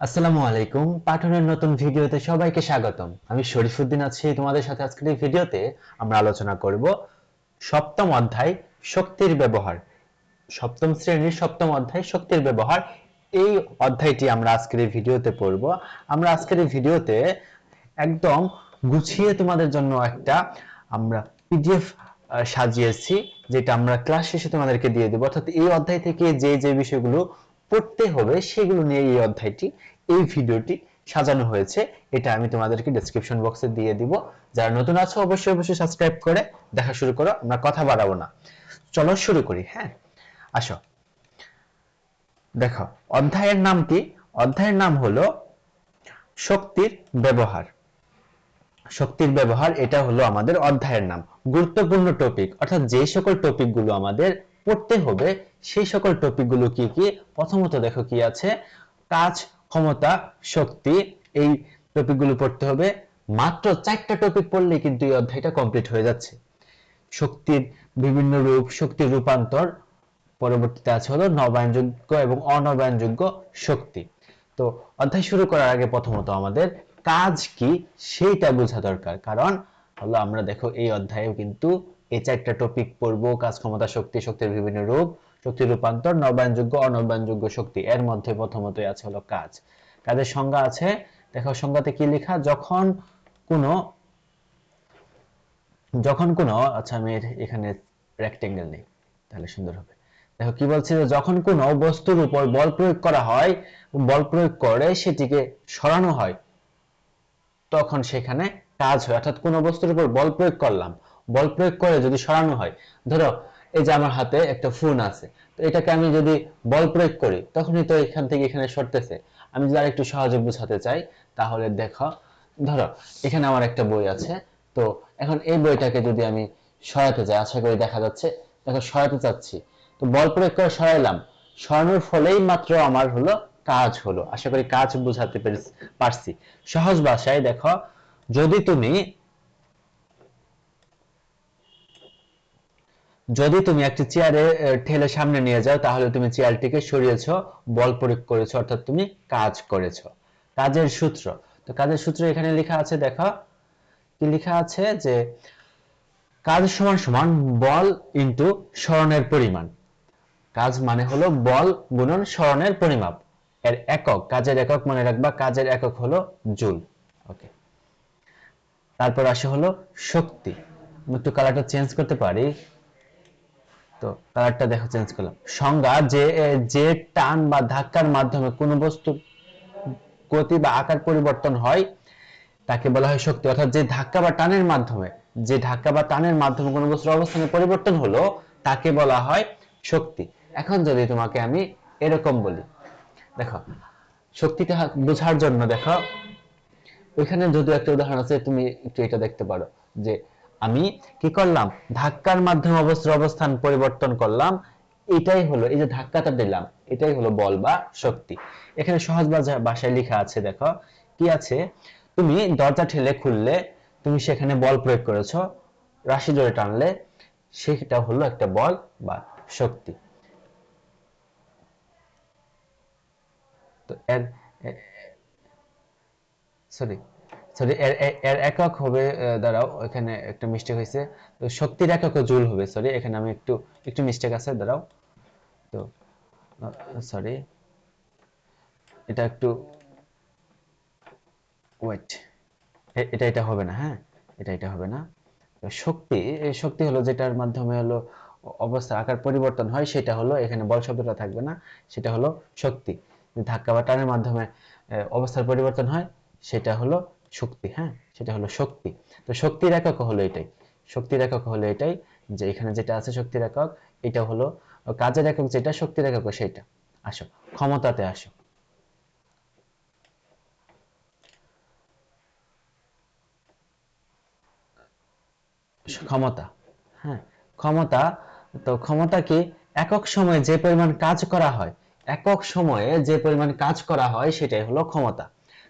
আসসালামু আলাইকুম। পাঠনের নতুন ভিডিওতে সবাইকে স্বাগতম। আমি শরীফুদ্দিন আছি। তোমাদের সাথে আজকের এই ভিডিওতে আমরা আলোচনা করব সপ্তম অধ্যায়, শক্তির ব্যবহার। সপ্তম শ্রেণির সপ্তম অধ্যায়, শক্তির ব্যবহার। এই অধ্যায়টি আমরা আজকের এই ভিডিওতে পড়ব। আমরা আজকের এই ভিডিওতে একদম গুছিয়ে তোমাদের জন্য একটা আমরা পিডিএফ সাজিয়েছি, যেটা আমরা ক্লাস শেষে তোমাদেরকে দিয়ে দেবো। অর্থাৎ এই অধ্যায় থেকে যে যে বিষয়গুলো পড়তে হবে, সেগুলো নিয়ে এই অধ্যায়টি, এই ভিডিওটি সাজানো হয়েছে। এটা আমি তোমাদেরকে ডেসক্রিপশন বক্সে দিয়ে দিব। যারা নতুন আছো, অবশ্যই অবশ্যই সাবস্ক্রাইব করে, দেখা শুরু করো, আমরা কথা বাড়াবো না। চলো শুরু করি হ্যাঁ? আসো। দেখো, অধ্যায়ের নাম কি? অধ্যায়ের নাম হলো শক্তির ব্যবহার। শক্তির ব্যবহার, এটা হলো আমাদের অধ্যায়ের নাম। গুরুত্বপূর্ণ টপিক অর্থাৎ যে সকল টপিকগুলো আমাদের পড়তে হবে সেই সকল টপিকগুলো কি কি? প্রথমত দেখো কি আছে? কাজ, ক্ষমতা, শক্তি, এই টপিকগুলো পড়তে হবে। মাত্র চারটা টপিক পড়লে কিন্তু এই অধ্যায়টা কমপ্লিট হয়ে যাচ্ছে। শক্তির বিভিন্ন রূপ, শক্তির রূপান্তর, পরবর্তীতে আছে হলো নবায়নযোগ্য এবং অনবায়নযোগ্য শক্তি। তো অধ্যায় শুরু করার আগে প্রথমত আমাদের কাজ কি? সেইটা বোঝা দরকার। কারণ হলো আমরা দেখো এই অধ্যায়েও কিন্তু এই চারটা টপিক পড়ব। কাজ, ক্ষমতা, শক্তি, শক্তির বিভিন্ন রূপ শক্তি রূপান্তর, নবায়নযোগ্য, অনবায়নযোগ্য শক্তি। এর মধ্যে প্রথমতই আছে হলো কাজ। কাজের সংজ্ঞা আছে, দেখো সংজ্ঞাতে কি লেখা? যখন কোনো যখন কোনো আচ্ছা আমি এখানে রেক্টেঙ্গেল নেই, তাহলে সুন্দর হবে। দেখো কি বলছি যে যখন কোনো বস্তুর উপর বল প্রয়োগ করা হয়, বল প্রয়োগ করে সেটিকে সরানো হয়, তখন সেখানে কাজ হয়। অর্থাৎ কোনো বস্তুর উপর বল প্রয়োগ করলাম, বল প্রয়োগ করে যদি সরানো হয়, ধরো এই যে আমার হাতে একটা ফোন আছে, তো এটাকে আমি যদি বল প্রয়োগ করি, তখনই তো এখান থেকে এখানে সরতেছে। আমি যদি আরেকটু সহজে বোঝাতে চাই, তাহলে দেখো, ধরো, এখানে আমার একটা বই আছে, তো এখন এই বইটাকে যদি আমি সরাতে চাই, আশা করি দেখা যাচ্ছে, দেখো সরাতে চাচ্ছি, তো বল প্রয়োগ করে সরাইলাম, সরানোর ফলেই মাত্র আমার হলো কাজ হলো। আশা করি কাজ বোঝাতে পারছি সহজ ভাষায় দেখো, যদি তুমি যদি তুমি একটি চেয়ারে ঠেলে সামনে নিয়ে যাও, তাহলে তুমি চেয়ারটিকে সরিয়েছো, বল প্রয়োগ করেছ, অর্থাৎ তুমি কাজ করেছ। কাজের সূত্র। তো কাজের সূত্র এখানে লেখা আছে, দেখো, কি লেখা আছে? যে কাজ সমান সমান বল ইনটু সরণের পরিমাণ। কাজ মানে হলো বল গুণন সরণের পরিমাপ। এর একক, কাজের একক মনে রাখবা, কাজের একক হলো জুল। ওকে। তারপর আসে হলো শক্তি। একটু কালারটা চেঞ্জ করতে পারি। তো কালারটা দেখো চেঞ্জ করলাম। সংজ্ঞা যে যে টান বা ধাক্কার মাধ্যমে কোনো বস্তু গতি বা আকার পরিবর্তন হয়, তাকে বলা হয় শক্তি। অর্থাৎ যে ধাক্কা বা টানের মাধ্যমে, যে ধাক্কা বা টানের মাধ্যমে কোনো বস্তুর অবস্থানে পরিবর্তন হলো, তাকে বলা হয় শক্তি। এখন যদি তোমাকে আমি এরকম বলি, দেখো, শক্তিটা বোঝার জন্য দেখো, ওইখানে যদি একটা উদাহরণ আছে, তুমি একটু এটা দেখতে পারো, যে আমি কি করলাম? ধাক্কার মাধ্যমে অবস্থার অবস্থান পরিবর্তন করলাম। এটাই হলো, এই যে ধাক্কাটা দিলাম, এটাই হলো বল বা শক্তি। এখানে সহজ ভাষায় লেখা আছে, দেখো, কি আছে? তুমি দরজা ঠেলে খুললে তুমি সেখানে বল প্রয়োগ করেছ, রাশি জোরে টানলে সেটা হলো একটা বল বা শক্তি। তো এর সরি সরি এর এর একক হবে দাঁড়াও, এখানে একটা মিস্টেক হয়েছে। তো শক্তির একক জুল হবে সরি এখানে আমি একটু একটু মিস্টেক আছে, দাঁড়াও। তো সরি এটা একটু ওয়েট এটা এটা হবে না হ্যাঁ? এটা এটা হবে না। শক্তি শক্তি হলো যেটার মাধ্যমে হলো, অবস্থা, আকার পরিবর্তন হয়, সেটা হলো, এখানে বল শব্দটা থাকবে না, সেটা হলো শক্তি। ধাক্কা বা টানের মাধ্যমে অবস্থার পরিবর্তন হয়, সেটা হলো শক্তি হ্যাঁ? সেটা হলো শক্তি। তো শক্তির একক হলো এটাই। শক্তির একক হলো এটাই যে এখানে যেটা আছে শক্তির একক, এটা হলো কাজের একক যেটা, শক্তির একক সেটা আসো, ক্ষমতাতে আসো। ক্ষমতা হ্যাঁ? ক্ষমতা, তো ক্ষমতা কি একক সময়ে যে পরিমাণ কাজ করা হয়, একক সময়ে যে পরিমাণ কাজ করা হয়, সেটাই হলো ক্ষমতা।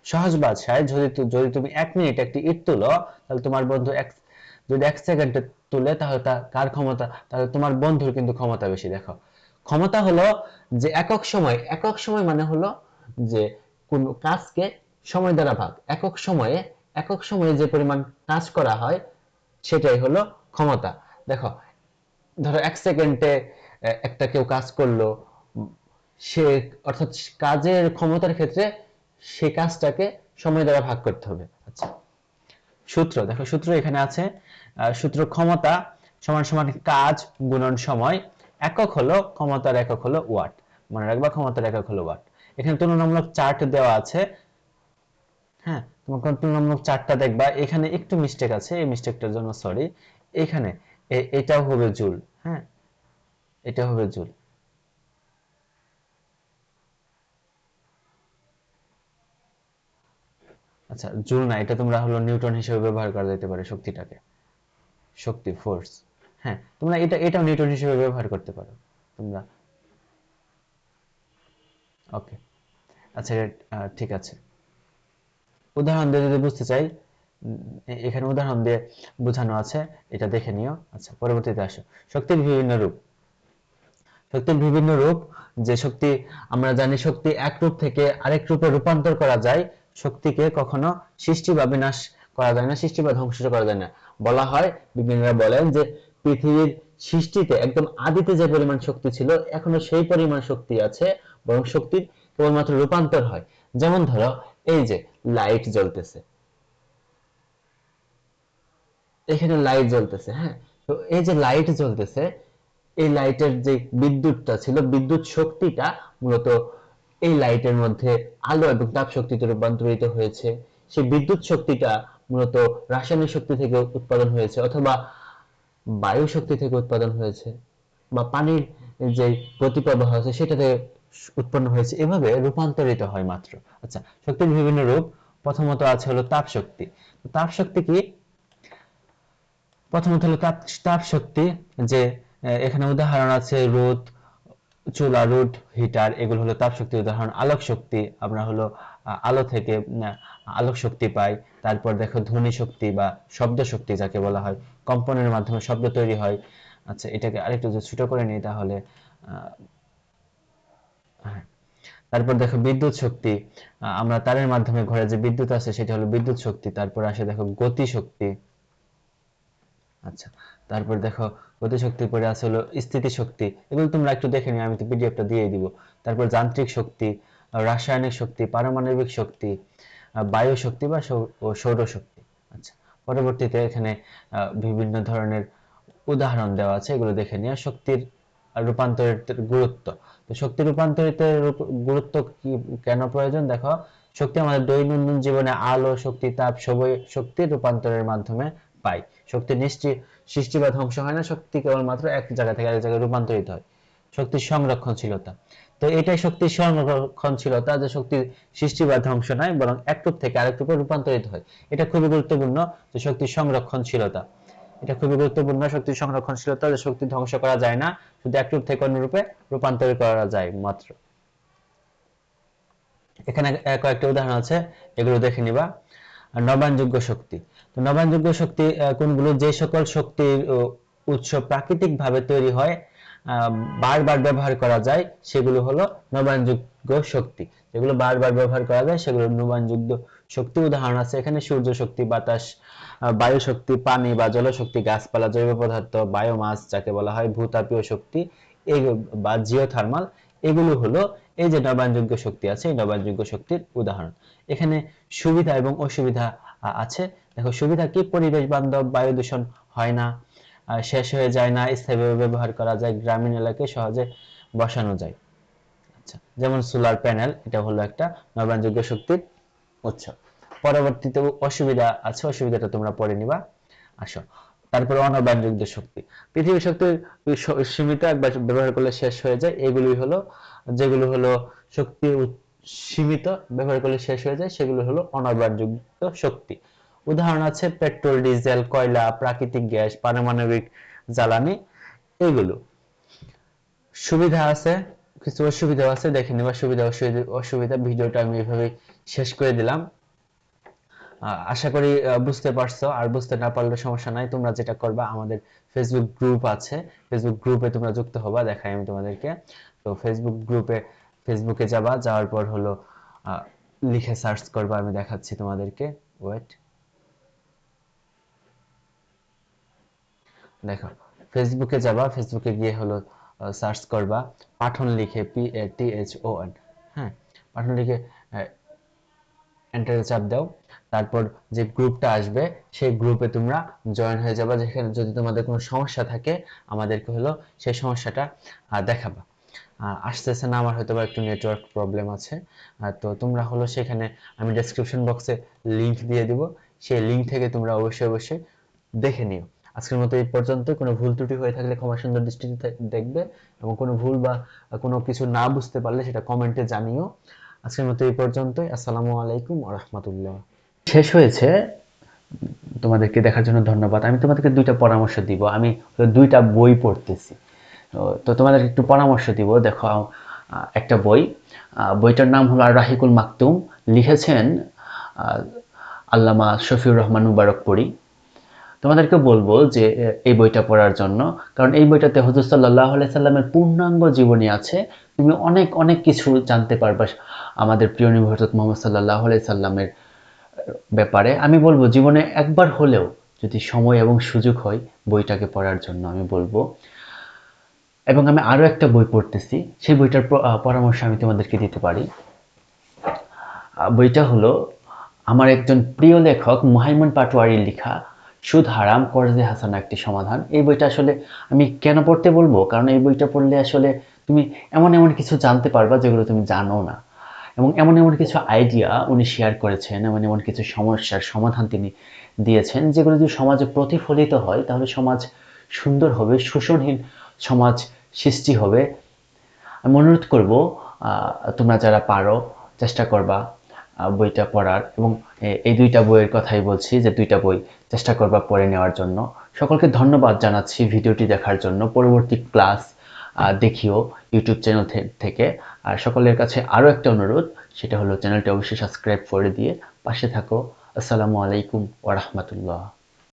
সহজ ভাষায় যদি যদি তুমি এক মিনিট একটি ইট তুলো, তাহলে তোমার বন্ধু এক, যদি এক সেকেন্ডে তুলে, তাহলে তা কার ক্ষমতা, তাহলে তোমার বন্ধুর কিন্তু ক্ষমতা বেশি, দেখো। ক্ষমতা হলো যে একক সময় একক সময় মানে হলো যে কোন কাজকে সময় দ্বারা ভাগ। একক সময়ে একক সময়ে যে পরিমাণ কাজ করা হয়, সেটাই হলো ক্ষমতা। দেখো, ধরো এক সেকেন্ডে একটা কেউ কাজ করল, সে অর্থাৎ কাজের ক্ষমতার ক্ষেত্রে সে কাজটাকে সময় দ্বারা ভাগ করতে হবে। আচ্ছা। সূত্র, দেখো সূত্র এখানে আছে। সূত্র ক্ষমতা সমান সমান কাজ গুণন সময়, একক হলো ক্ষমতার একক হলো ওয়াট। মনে রাখবা, ক্ষমতার একক হলো ওয়াট। এখানে তুলনামূলক চার্ট দেওয়া আছে। হ্যাঁ তোমার তুলনামূলক চার্টটা দেখবা, এখানে একটু মিস্টেক আছে, এই মিস্টেকটার জন্য সরি এখানে এটাও হবে জুল হ্যাঁ? এটা হবে জুল। আচ্ছা জুল না, এটা তোমরা হলো নিউটন হিসেবে ব্যবহার করা যেতে পারে শক্তিটাকে। শক্তি ফোর্স হ্যাঁ তোমরা এটা, এটাও নিউটন হিসেবে ব্যবহার করতে পারো, তোমরা। ওকে আচ্ছা ঠিক আছে। উদাহরণ দিয়ে যদি বুঝতে চাই এখানে উদাহরণ দিয়ে বোঝানো আছে, এটা দেখে নিও। আচ্ছা পরবর্তীতে আসো। শক্তির বিভিন্ন রূপ। শক্তির বিভিন্ন রূপ, যে শক্তি, আমরা জানি শক্তি এক রূপ থেকে আরেক রূপে রূপান্তর করা যায় শক্তিকে কখনো সৃষ্টি বা বিনাশ করা যায় না, সৃষ্টি বা ধ্বংস করা যায় না। বলা হয়, বিজ্ঞানীরা বলেন যে পৃথিবীর সৃষ্টিতে একদম আদিতে যে পরিমাণ শক্তি ছিল, এখনও সেই পরিমাণ শক্তি আছে, বরং শক্তির কেবলমাত্র রূপান্তর হয়। যেমন ধরো, এই যে লাইট জ্বলতেছে। এখানে লাইট জ্বলতেছে হ্যাঁ? তো এই যে লাইট জ্বলতেছে, এই লাইটের যে বিদ্যুৎটা ছিল, বিদ্যুৎ শক্তিটা মূলত এই লাইটের মধ্যে আলো এবং তাপ শক্তিতে রূপান্তরিত হয়েছে। সেই বিদ্যুৎ শক্তিটা মূলত রাসায়নিক শক্তি থেকে উৎপাদন হয়েছে অথবা বায়ু শক্তি থেকে উৎপাদন হয়েছে বা পানির যে গতিপ্রবাহ আছে সেটা থেকে উৎপন্ন হয়েছে। এভাবে রূপান্তরিত হয় মাত্র। আচ্ছা শক্তির বিভিন্ন রূপ। প্রথমত আছে হলো তাপ শক্তি। তাপ শক্তি কি? প্রথমত হলো তাপ তাপ শক্তি যে এখানে উদাহরণ আছে রোদ চুলা, রুট, হিটার, এগুলো হলো তাপ শক্তির উদাহরণ, আলোক শক্তি, আমরা হলো আলো থেকে আলোক শক্তি পাই, তারপর দেখো ধ্বনি শক্তি বা শব্দ শক্তি যাকে বলা হয়, কম্পনের মাধ্যমে শব্দ তৈরি হয় আচ্ছা এটাকে আরেকটু যদি ছোট করে নিই তাহলে হ্যাঁ। তারপর দেখো বিদ্যুৎ শক্তি আমরা তারের মাধ্যমে ঘরে যে বিদ্যুৎ আছে সেটা হলো বিদ্যুৎ শক্তি, তারপর আসে দেখো গতি শক্তি আচ্ছা তারপর দেখো গতিশক্তির পরে আছে হলো স্থিতি শক্তি এগুলো তোমরা একটু দেখে নিও, আমি তো পিডিএফটা দিয়ে দিব। তারপর যান্ত্রিক শক্তি রাসায়নিক শক্তি, পারমাণবিক শক্তি বায়ু শক্তি বা সৌ- সৌর শক্তি আচ্ছা পরবর্তীতে এখানে বিভিন্ন ধরনের উদাহরণ দেওয়া আছে, এগুলো দেখে নিও। শক্তির রূপান্তরের গুরুত্ব। তো শক্তি রূপান্তরিতের গুরুত্ব কি, কেন প্রয়োজন? দেখো, শক্তি আমাদের দৈনন্দিন জীবনে আলো, শক্তি, তাপ, সবই শক্তি রূপান্তরের মাধ্যমে পাই। শক্তি নিশ্চয় সৃষ্টি বা ধ্বংস হয় না, শক্তি কেবলমাত্র এক জায়গা থেকে আরেক জায়গায় রূপান্তরিত হয়। শক্তির সংরক্ষণশীলতা। তো এটাই শক্তির সংরক্ষণশীলতা যে শক্তির সৃষ্টি বা ধ্বংস নয়, বরং এক রূপ থেকে আরেক রূপে রূপান্তরিত হয়। এটা খুবই গুরুত্বপূর্ণ যে শক্তির সংরক্ষণশীলতা। এটা খুবই গুরুত্বপূর্ণ শক্তির সংরক্ষণশীলতা যে শক্তি ধ্বংস করা যায় না, শুধু এক রূপ থেকে অন্য রূপে রূপান্তরিত করা যায় মাত্র। এখানে কয়েকটা উদাহরণ আছে, এগুলো দেখে নিবা। নবায়নযোগ্য শক্তি। তো নবায়নযোগ্য শক্তি কোনগুলো? যে সকল শক্তির উৎস প্রাকৃতিক ভাবে তৈরি হয় বারবার ব্যবহার করা যায়, সেগুলো হলো নবায়নযোগ্য শক্তি। যেগুলো বারবার ব্যবহার করা যায়, সেগুলো নবায়নযোগ্য শক্তি। উদাহরণ আছে এখানে, সূর্য শক্তি, বাতাস বায়ু শক্তি, পানি বা জলশক্তি গাছপালা, জৈব পদার্থ, বায়োমাস, যাকে বলা হয় ভূতাপীয় শক্তি এই বা জিওথার্মাল। এগুলো হলো এই যে নবায়নযোগ্য শক্তি আছে, এই নবায়নযোগ্য শক্তির উদাহরণ। এখানে সুবিধা এবং অসুবিধা আছে। দেখো, সুবিধা কি? পরিবেশ বান্ধব, বায়ু দূষণ হয় না শেষ হয়ে যায় না, স্থায়ীভাবে ব্যবহার করা যায়, গ্রামীণ এলাকায় সহজে বসানো যায়। আচ্ছা যেমন সোলার প্যানেল, এটা হলো একটা নবায়নযোগ্য শক্তির উৎস। পরবর্তীতে অসুবিধা আছে, অসুবিধাটা তোমরা পড়ে নিবা। আসো। তারপরে অনবায়নযোগ্য শক্তি। পৃথিবীর শক্তির সীমিত একবার ব্যবহার করলে শেষ হয়ে যায় এগুলি হলো, যেগুলো হলো শক্তির উৎ- সীমিত ব্যবহার করলে শেষ হয়ে যায়, সেগুলো হলো অনবায়নযোগ্য শক্তি। উদাহরণ আছে, পেট্রোল, ডিজেল, কয়লা, প্রাকৃতিক গ্যাস, পারমাণবিক জ্বালানি, এগুলো। সুবিধা আছে, কিছু অসুবিধা আছে, দেখে নিবা, সুবিধা, অসুবিধা ভিডিওটা আমি এভাবে শেষ করে দিলাম। আশা করি বুঝতে পারছ। আর বুঝতে না পারলে সমস্যা নাই। তোমরা যেটা করবা, আমাদের ফেসবুক গ্রুপ আছে। ফেসবুক গ্রুপে তোমরা যুক্ত হবা, দেখাই আমি তোমাদেরকে। তো ফেসবুক গ্রুপে ফেসবুকে যাবা। যাওয়ার পর হলো লিখে সার্চ করবা, আমি দেখাচ্ছি তোমাদেরকে। ওয়েট দেখো ফেসবুকে যাবা। ফেসবুকে গিয়ে হলো সার্চ করবা। পাঠন লিখে, P, A, T, H, O, N. হ্যাঁ পাঠন লিখে এন্টারে চাপ দাও। তারপর যে গ্রুপটা আসবে, সেই গ্রুপে তোমরা জয়েন হয়ে যাবা। যেখানে যদি তোমাদের কোনো সমস্যা থাকে, আমাদেরকে হলো সেই সমস্যাটা দেখাবা। আসতেছে না, আমার হয়তো একটু নেটওয়ার্ক প্রবলেম আছে। তো তোমরা হলো সেখানে আমি ডেসক্রিপশন বক্সে লিংক দিয়ে দিব। সেই লিংক থেকে তোমরা অবশ্যই অবশ্যই দেখে নিও। আজকের মতো এই পর্যন্ত। কোনো ভুল ত্রুটি হয়ে থাকলে ক্ষমা সুন্দর দৃষ্টিতে দেখবে এবং কোনো ভুল বা কোনো কিছু না বুঝতে পারলে সেটা কমেন্টে জানিও। আজকের মতো এই পর্যন্তই। আসসালামু আলাইকুম ওয়া রাহমাতুল্লাহ। শেষ হয়েছে। তোমাদেরকে দেখার জন্য ধন্যবাদ। আমি তোমাদেরকে দুইটা পরামর্শ দিব। আমি দুইটা বই পড়তেছি। তো- তোমাদের একটু পরামর্শ দিব। দেখো একটা বই। বইটার নাম হলো রাহিকুল মাকতুম। লিখেছেন আল্লামা শফিউর রহমান মুবারকপুরি তোমাদেরকে বলব যে, এই বইটা পড়ার জন্য। কারণ এই বইটাতে হজরত সাল্লাহ সাল্লামের পূর্ণাঙ্গ জীবনী আছে। তুমি অনেক অনেক কিছু জানতে পারবা আমাদের প্রিয় নবী হজরত মোহাম্মদ সাল্লাহ সাল্লামের ব্যাপারে আমি বলব, জীবনে একবার হলেও যদি সময় এবং সুযোগ হয় বইটাকে পড়ার জন্য আমি বলব। এবং আমি আরও একটা বই পড়তেছি, সেই বইটার পরামর্শ আমি তোমাদেরকে দিতে পারি। বইটা হলো আমার একজন প্রিয় লেখক মুহাইমন পাটোয়ারির লেখা, সুদ হারাম, করজে হাসানা একটি সমাধান। এই বইটা আসলে আমি কেন পড়তে বলব? কারণ এই বইটা পড়লে আসলে তুমি এমন এমন কিছু জানতে পারবা যেগুলো তুমি জানো না। এবং এমন এমন কিছু আইডিয়া উনি শেয়ার করেছেন, এমন এমন কিছু সমস্যার সমাধান তিনি দিয়েছেন, যেগুলো যদি সমাজে প্রতিফলিত হয়, তাহলে সমাজ সুন্দর হবে, শোষণহীন সমাজ সৃষ্টি হবে। আমি অনুরোধ করব তোমরা যারা পারো, চেষ্টা করবা বইটা পড়ার এবং এই দুইটা বইয়ের কথাই বলছি যে দুইটা বই চেষ্টা করবা পড়ে নেওয়ার জন্য। সকলকে ধন্যবাদ জানাচ্ছি ভিডিওটি দেখার জন্য। পরবর্তী ক্লাস দেখিও ইউটিউব চ্যানেল থেকে। আর সকলের কাছে আরও একটা অনুরোধ, সেটা হলো চ্যানেলটি অবশ্যই সাবস্ক্রাইব করে দিয়ে পাশে থাকো। আসসালামু আলাইকুম ওয়া রাহমাতুল্লাহ।